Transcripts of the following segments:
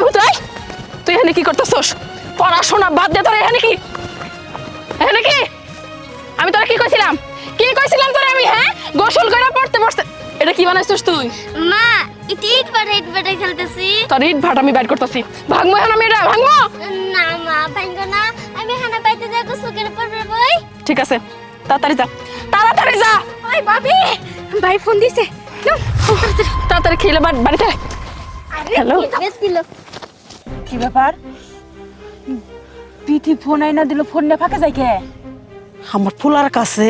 I ভূত তুই এখানে কি করতেছস? পড়াশোনা বাদ দে তোর এখানে কি? এখানে কি? আমি তোরা কি কইছিলাম? কি কইছিলাম তোরা আমি হ্যাঁ? গোসল করে পড়তে বসতে এটা কি বানাইছিস তুই? মা ইট বাটে ইট বাটে খেলতেছি। তোর ইট ভাট আমি বাইর করতেছি। ভাগমো এখন আমি এটা ভাগমো না মা ভাঙ্গো না। আমি হানা পাইতে তো সুকের পড়বে বই। ঠিক আছে তাড়াতাড়ি যা। তাড়াতাড়ি যা। ওই ভাবি ভাই ফোন দিছে। তাড়াতাড়ি খেলে বাড়ি- বাড়িতে আয়। হ্যালো কি ব্যাপার? পিঠি ফোন আইনা দিল ফোন নিয়ে ফাঁকে যায় কে? আমার পোলার কাছে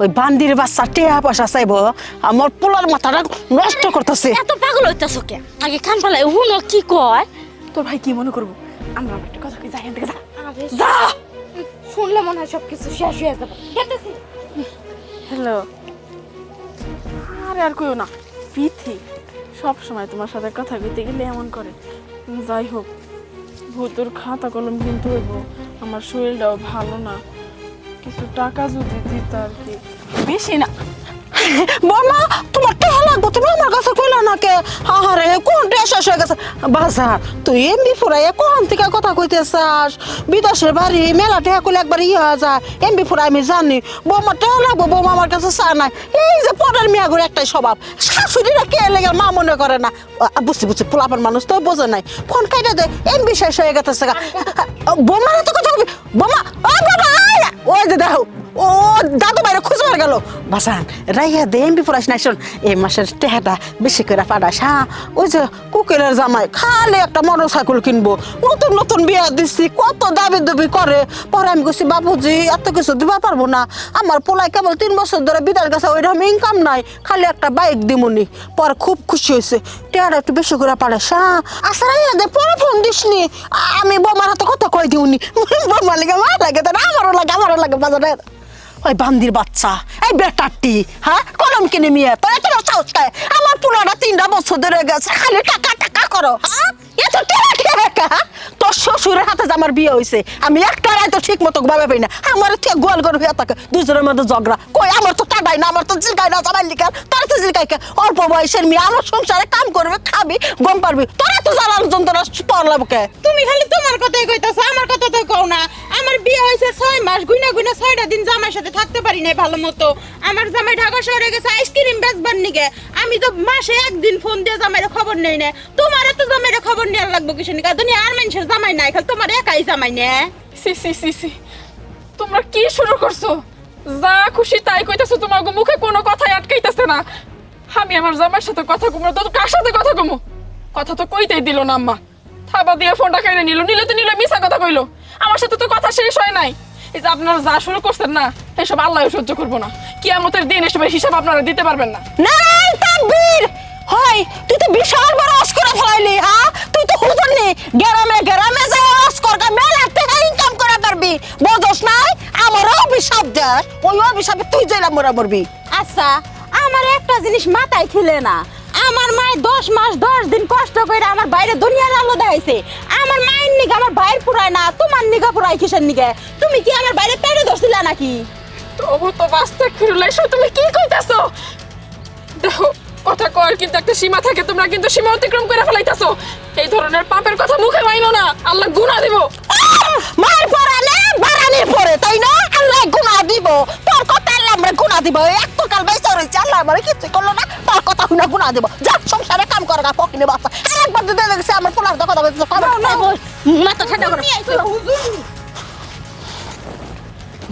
ওই বান্দির বাচ্চা টেহা পয়সা চাইব আমার পোলার মাথাটা নষ্ট করতেছে। এত পাগল হইতাছ কে? আগে কান পালাই হুনো কি কয়? তোর ভাই কি মনে করব? আমরা আমার একটা কথা কি যাই এখান যা। যা! শুনলে মনে হয় সবকিছু শেষ হয়ে যাবে। হ্যালো। আরে আর কইও না পিথি সব সময় তোমার সাথে কথা কইতে গেলে এমন করে। যাই হোক, ভূতুর খাতা কলম কিন্তু হইব, আমার শরীরটাও ভালো না। কিছু টাকা যদি দিত আর কি। বেশি না। বৌমা, তোমার টেহা লাগবো, তুমি আমার কাছে কইলা না কে? আহারে, কোন শেষ হয়ে গেছে? বাজার, তুই এমবি ফুরাইয়া কোন থেকে কথা কইতে চাস বিদেশের বাড়ি, মেলা টেহা কইলে একবার ইয়ে হয়ে যায়। এমবি ফুরাই আমি জানি। বৌমা, টেহা লাগবো, বৌমা আমার কাছে চা নাই। এই যে পরের মেয়া করে একটাই স্বভাব, শাশুড়িরা কে লেগে মা মনে করে না? বুঝছি বুঝছি, পোলাপান মানুষ তো বোঝে নাই। ফোন কাইটা দে এমবি শেষ হয়ে গেছে। বৌমার হাতে কথা বৌমা, ও বাবা! ওই যে দেখো, ও দাদু বাইরে খুঁজে গেল। বাসান, রাইয়া দে এমবি পড়াশ নাই শোন এই মাসের টেহাটা বেশি করে পাঠাস হ্যাঁ ওই যে কুকিলের জামাই, খালি একটা মোটর সাইকেল কিনবো, নতুন নতুন বিয়া দিচ্ছি কত দাবি দাবি করে। পরে আমি কইছি, বাবুজি, এত কিছু দিবা পারব না। আমার পোলাই কেবল তিন বছর ধরে বিদার গেছে ওইরকম ইনকাম নাই, খালি একটা বাইক দিমুনি। পরে খুব খুশি হয়েছে টেহাটা একটু বেশি করে পাঠাস হ্যাঁ আচ্ছা রাইয়া দে, পরে ফোন দিসনি। আমি বোমার হাতে কথা কই দিউনি? বোমা লাগে মা লাগে তার আমারও লাগে, আমারও লাগে বাজারে ওই বান্দির বাচ্চা, এই বেটারটি হ্যাঁ? কলম কিনে মিয়ে তোর এত সাহস খায় আমার পুরাটা তিনটা বছর ধরে গেছে, খালি টাকা টাকা করো হ্যাঁ? এত হ্যাঁ? তোর শ্বশুরের হাতে আমার বিয়ে হয়েছে আমি একটা রায় তো ঠিক মতো ভাবে পাই না। আমার থেকে গোয়াল করে হয়ে থাকে, দুজনের মধ্যে ঝগড়া। কই, আমার তো টাকাই না, আমার তো জিলকাই না, জামাই লিখার তোর তো জিলকাই অল্প বয়সের মেয়ে, আমার সংসারে কাম করবে, খাবি গম পারবি। তোরা তো জ্বালানো যন্ত্রণা, পড়লাম কে? তুমি খালি তোমার কথাই কইতাছ, আমার কথা তো কও না। ছয় মাস, গুইনা গুইনা ছয়টা দিন জামাইয়ের সাথে থাকতে পারি নাই ভালো মতো। আমার জামাই আইসক্রিম মাসে একদিন তোমার জামাই একাই জামাই নে। সি সি তোমরা কি শুরু করছ? যা খুশি তাই কইতাছো, তোমার মুখে কোনো কথাই আটকাইতাছে না। আমি আমার জামাইয়ের সাথে কথা কমু তো কার সাথে কথা কমু? কথা তো কইতেই দিল না আম্মা। থাবা দিয়ে ফোনটা কেড়ে নিল নিলে তো নিল মিছা কথা কইলো। আমার সাথে তো কথা শেষ হয় নাই। এই যে আপনারা যা শুরু করছেন না এসব আল্লাহ সহ্য করব না। কিয়ামতের দিন এসবের হিসাব আপনারা দিতে পারবেন না। নারায়ণ তাকবীর! হয় তুই তো বিশাল বড় অস্কর ফলাইলি হ্যাঁ তুই তো হুজুর নি। গ্রামে গ্রামে যাই অস্কর কা মেলা টাকা ইনকাম করে পারবি। বোঝস নাই? আমারও অভিশাপ দেয় ওই অভিশাপে তুই জেলা মরা মরবি। আচ্ছা আমার একটা জিনিস মাথায় খেলে না। আমার মায়ের দশ মাস দশ দিন কষ্ট করে আমার বাইরে দুনিয়ার আলো দেখাইছে। আমার মায়ের নিগে আমার ভাইয়ের পুরায় না তোমার নিগা পুরাই কিসের নিগে? তুমি কি আমার বাইরে পেড়ে ধরছিলা নাকি? তবু তো ফিরলে তুমি কি কইতাছো? দেখো কথা কর কিন্তু একটা সীমা থাকে তোমরা কিন্তু সীমা অতিক্রম করে ফেলাইতাছো। এই ধরনের পাপের কথা মুখে মাইনো না আল্লাহ গুনাহ দিব। মার পরালে বারানির পরে তাই না? আল্লাহ গুনাহ দিব। আমরা গুণা দিব। এত কাল বাইসা রয়েছে আল্লাহ আমার কিছুই করল না। তার কথা শুনে গুণা দিব। যা সংসারে কাম করে গা পকিনে বাচ্চা আরেকবার দিতে দেখছে আমার পোলার কথা বলছে মাথা ঠান্ডা করে।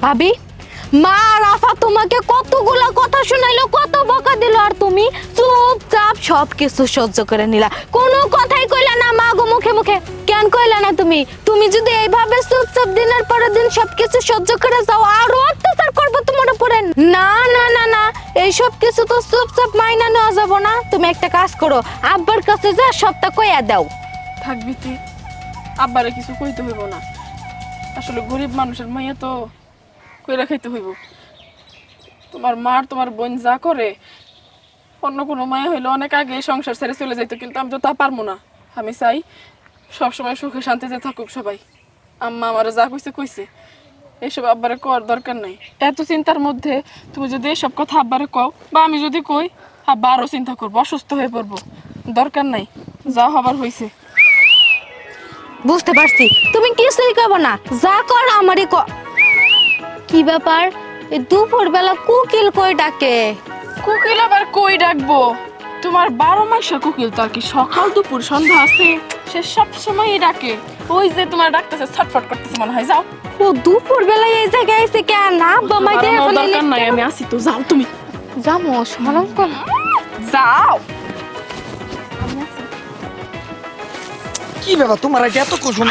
ভাবি? মা রাফা তোমাকে কতগুলো কথা শোনাইলো, কত বকা দিল, আর তুমি চুপচাপ সব কিছু সহ্য করে নিলা। কোনো কথাই কইলা না মা গো মুখে মুখে। কেন কইলা না তুমি? তুমি যদি এইভাবে চুপচাপ দিনের পর দিন সব কিছু সহ্য করে যাও, আরও অত্যাচার করব তোমার উপরে। না না না না, এই সব কিছু তো চুপচাপ মাইনা নেওয়া যাব না। তুমি একটা কাজ করো, আব্বার কাছে যা সবটা কইয়া দাও। থাকবি তুই? আব্বারে কিছু কইতে হইব না। আসলে গরিব মানুষের মাইয়া তো কইরা খাইতে হইব। তোমার মার, তোমার বোন যা করে, অন্য কোনো মায়া হইলে অনেক আগে সংসার ছেড়ে চলে যাইতো, কিন্তু আমি তো তা পারব না। আমি চাই সবসময় সুখে শান্তিতে থাকুক সবাই। আম্মা আমার যা কইছে কইছে। এইসব আব্বারে কর দরকার নাই। এত চিন্তার মধ্যে তুমি যদি এসব কথা আব্বারে কও, বা আমি যদি কই, আব্বা আরও চিন্তা করব, অসুস্থ হয়ে পড়ব। দরকার নাই, যা হবার হইছে। বুঝতে পারছি। তুমি কিছুই করব না। যা কর আমারই ক ব্যাপার? দুপুর বেলা কুকিল কই ডাকে? কোকিল আবার কই ডাকবো? তোমার বারো মাসের কোকিল তো আর কি? সকাল দুপুর সন্ধ্যা আছে সে সব সময় ডাকে। ওই যে তোমার ডাকতেছে ছটফট করতেছে মনে হয় যাও। ও দুপুর বেলায় এই জায়গায় এসে কেন মাইতে বাড়ানোর এখন দরকার নাই আমি আসি তো যাও তুমি। যাব সরম কর। যাও। কি ব্যাপার তোমার আগে এত কুসুম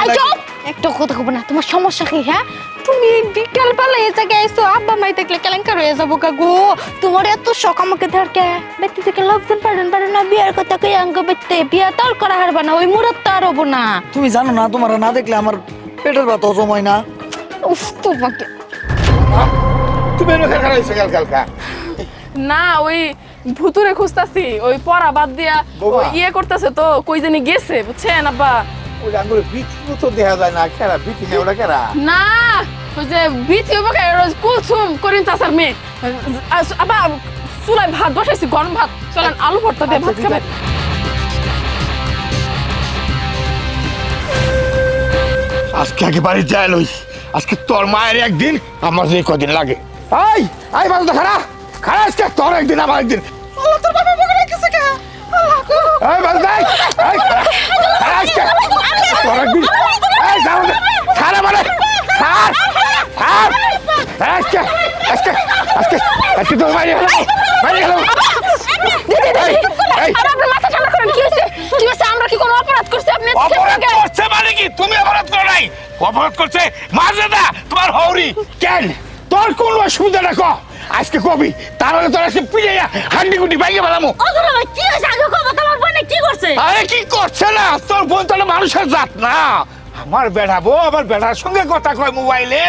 একটা কথা কব না তোমার সমস্যা কি হ্যাঁ? তুমি এই বিকাল বেলা এই জায়গায় আব্বা মাই দেখলে কেলেঙ্কার হয়ে যাব গো তোমার এত শখ আমাকে ধরকে ব্যক্তি থেকে লোকজন পারেন পারেন না বিয়ার কথা কই অঙ্গ বেতে বিয়া তো আর করা হারবা না ওই মুরত তো আর হব না। তুমি জানো না তোমার না দেখলে আমার পেটের ব্যথা হজম হয় না। উফ তোমাকে। তুমি এনে খেলা হয়েছে কাল কালকা না ওই ভুতুরে খুঁজতাছি ওই পড়া বাদ দিয়া ইয়ে করতেছে তো কই জানি গেছে বুঝছেন আব্বা? ওই আঙ্গুরে বিচি তো দেখা যায় না খেলা বিচি নেই ওটা খেলা না ওই যে বিথি উপকে রোজ কুলসুম করিন চাচার মেয়ে। আবার চুলায় ভাত বসাইছি গরম ভাত। চলেন আলু ভর্তা দিয়ে ভাত খাবেন। আজকে আগে বাড়ি যায় লই আজকে তোর মায়ের একদিন আমার যে কদিন লাগে। আই আই বাবু তো খারা খারা আজকে তোর একদিন আমার একদিন। আল্লাহ তোর বাবা বকে রেখেছে কে? আল্লাহ গো এই এই খারা খারা আজকে। তোর একদিন। এই যাও খারা মানে। আজকে আজকে আজকে আজকে বাইরে বাইরে অপরাধ করছি? মাজেদা তোমার হৌরি। কেন? তোর কোন অসুবিধা দেখো আজকে কবি আগে তোর আজকে পিড়ে হান্ডি গুটি বাইকে বেলামো কি হয়েছে? আগে কব তোমার বোনে কি করছে? আরে কি করছে না? তোর বোন তো মানুষের জাত না। আমার বেড়াবো আমার বেড়ার সঙ্গে কথা কয় মোবাইলে।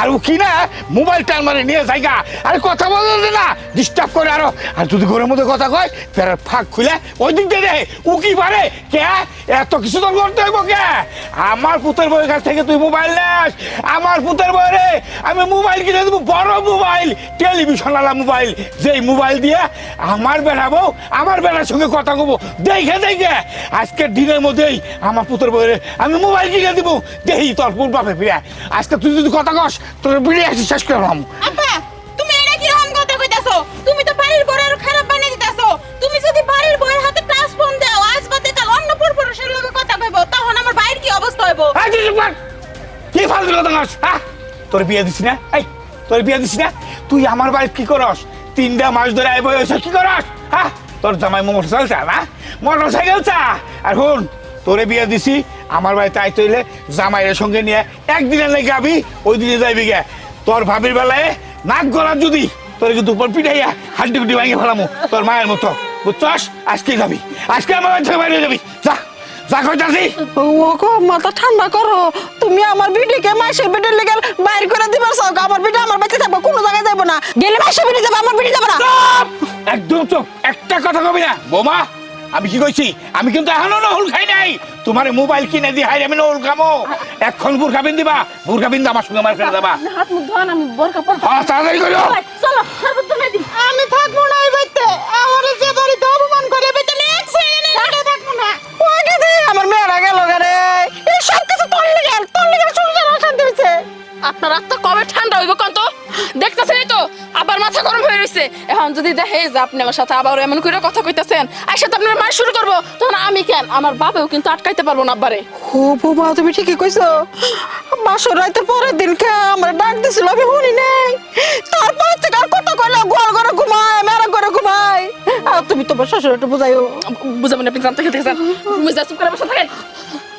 আর ও কি না, মোবাইল টান মারে নিয়ে জায়গা আর কথা বলতে না ডিস্টার্ব করে আরও। আর যদি ঘরের মধ্যে কথা কয় ফেরার ফাঁক খুলে ওই দিক দিয়ে দেয়। ও কি পারে? কে? এত কিছু তোর করতে হইব কে? আমার পুতের বইয়ের কাছ থেকে তুই মোবাইল নেস। আমার পুতের বইরে আমি মোবাইল কিনে দেবো, বড় মোবাইল। টেলিভিশন আলা মোবাইল। যেই মোবাইল দিয়ে আমার বেড়াবো আমার বেড়ার সঙ্গে কথা কব। দেখে দেখে। আজকের দিনের মধ্যেই আমার পুত্র বইরে আমি মোবাইল কিনে দিব। দেখি তোর পুর বাপে ফিরে আজকে তুই যদি কথা কস তোর বিড়ে আসি শেষ করলাম আব্বা তুমি এটা কি রকম কথা কইতাছো? তুমি তো বাড়ির বড় আর খারাপ বানিয়ে দিতাছো। তুমি যদি বাড়ির বউয়ের হাতে টাচ ফোন দাও আজ বাদে কাল অন্য পুরুষের লগে কথা কইব। তখন আমার বাইরের কি অবস্থা হইব? কি ফালতু কথা কস হ্যাঁ? তোর বিয়ে দিছি না? এই তোর বিয়ে দিছি না? তুই আমার বাড়ি কি করস? তিনটা মাস ধরে আইব হয়েছে কি করস? হ্যাঁ তোর জামাই মোটর সাইকেল চা না মোটর সাইকেল চা। আর শুন, তোরে বিয়ে দিছি, আমার বাড়িতে আইতে হইলে জামাইয়ের সঙ্গে নিয়ে একদিনের লেগে আবি ওই দিনে যাইবি গে। তোর ভাবির বেলায় নাক গলা যদি তোর কিন্তু উপর পিঠাইয়া হাড্ডি গুড্ডি ভাঙে ফেলামু, তোর মায়ের মতো। বুঝছস? আজকে যাবি। আজকে আমার বাড়ি যাবি। যা। যা কইতাছি। ও গো মাথা ঠান্ডা করো। তুমি আমার বিটিকে মাসের বিটির লেগে বাইর করে দিবার চাও আমার বিটি আমার বাচ্চা থাকব কোনো জায়গায় যাব না। গেলে মাসের বিটি যাবে আমার বিটি যাবে না। একদম চুপ! একটা কথা কবি না। বোমা আমি কি কইছি? আমি কিন্তু এখনও নহল খাই নাই। তোমার মোবাইল কিনে দি হাই আমি নহল খামো। এখন বুরখা বিন দিবা বুরখা বিন আমার সঙ্গে আমার ফেলে যাবা। হাত মুখ ধোয়ান আমি বোরকা পর হ্যাঁ তাড়াতাড়ি করো। চলো আমি থাকব না এই বাড়িতে। আমার যে যদি দেখে যে আপনি আমার সাথে আবার এমন করে কথা কইতাছেন আর সাথে আপনার মার শুরু করব। তখন আমি কেন? আমার বাবাও কিন্তু আটকাইতে পারব না আব্বারে। ও বৌমা তুমি ঠিকই কইছো। বাসর রাতের পরের দিন কে আমার ডাক দিছিল আমি শুনি নাই। তারপর থেকে আর কথা কইলা গোয়াল ঘরে ঘুমায় মেরা ঘরে ঘুমায়। আর তুমি তোমার শ্বশুর একটু বুঝাইও। বুঝাবেন আপনি জানতে খেতে মুই যা চুপ করে বসে থাকেন।